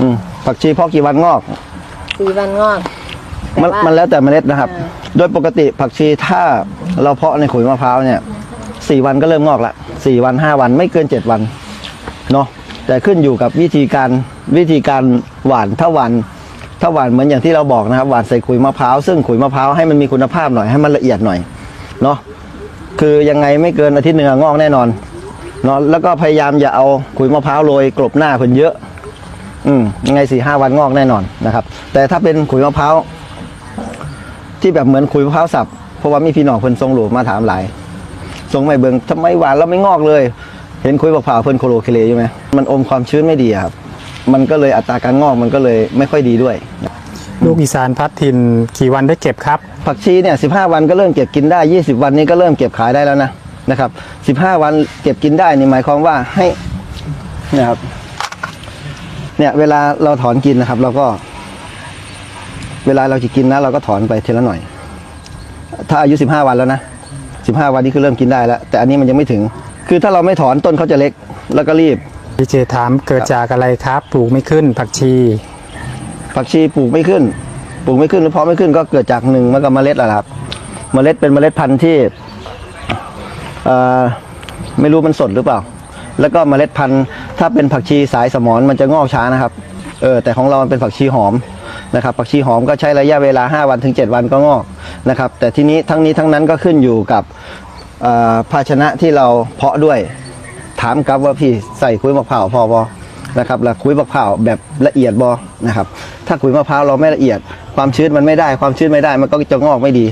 อืมผักชีเพาะกี่วันงอก สี่วันงอกแต่มันว่า มันแล้วแต่เมล็ดนะครับ อ่าโดยปกติผักชีถ้าเราเพาะในขุยมะพร้าวเนี่ยสี่วันก็เริ่มงอกละสี่วันห้าวันไม่เกินเจ็ดวันเนาะแต่ขึ้นอยู่กับวิธีการวิธีการหว่านถ้าหว่านถ้าหว่านเหมือนอย่างที่เราบอกนะครับหว่านใส่ขุยมะพร้าวซึ่งขุยมะพร้าวให้มันมีคุณภาพหน่อยให้มันละเอียดหน่อยเนาะคือยังไงไม่เกินอาทิตย์หนึ่งอะงอกแน่นอน เนาะแล้วก็พยายามอย่าเอาขุยมะพร้าวโรยกลบหน้าเพิ่นเยอะ อืมยังไงสี่ห้าวันงอกแน่นอนนะครับ แต่ถ้าเป็นขุยมะพร้าวที่แบบเหมือนคุยมะพร้าวสับเพราะว่ามีพี่น้องเพิ่นทรงหลูมาถามหลายทรงไม่เบิงทำไมหวานแล้วไม่งอกเลย เห็นคุยมะพร้าวเพิ่นโคโลเคเลอยู่ไหมมันอมความชื้นไม่ดีอะครับมันก็เลยอัตราการงอกมันก็เลยไม่ค่อยดีด้วย ลูกอีสานพัดถิ่นกี่วันได้เก็บครับ ผักชีเนี่ยสิวันก็เริ่มเก็บกินได้ 20 วันนี้ก็เริ่มเก็บขายได้แล้วนะนะครับ 15 วันเก็บกินได้นี่หมายความว่าให้นะครับ เนี่ยเวลาเราถอนกินนะครับ เราก็ เวลาเราจะกินนะ เราก็ถอนไปทีละหน่อย ถ้าอายุ 15 วันแล้วนะ15 วันนี้คือเริ่มกินได้แล้ว แต่อันนี้มันยังไม่ถึง คือถ้าเราไม่ถอนต้นเขาจะเล็ก แล้วก็รีบพี่เจถามเกิดจากอะไรครับ ปลูกไม่ขึ้นผักชี ผักชีปลูกไม่ขึ้น ปลูกไม่ขึ้นหรือเพาะไม่ขึ้นก็เกิดจากหนึ่งมันก็เมล็ดแหละครับ เมล็ดเป็นเมล็ดพันธุ์ที่เอ่อไม่รู้มันสดหรือเปล่า แล้วก็เมล็ดพันธุ์ ถ้าเป็นผักชีสายสมอนมันจะงอกช้านะครับเออแต่ของเรามันเป็นผักชีหอมนะครับผักชีหอมก็ใช้ระยะเวลา 5 วันถึง 7 วันก็งอกนะครับ แต่ทีนี้ทั้งนี้ทั้งนั้นก็ขึ้นอยู่กับอ่อภาชนะที่เราเพาะด้วยถามกับว่าพี่ใส่คุยมะพร้าวพอบอนะครับแล้วคุยมะพร้าวแบบละเอียดบอนะครับถ้าคุยมะพร้าวเราไม่ละเอียด ความชื้นมันไม่ได้ความชื้นไม่ได้มันก็จะงอกไม่ดี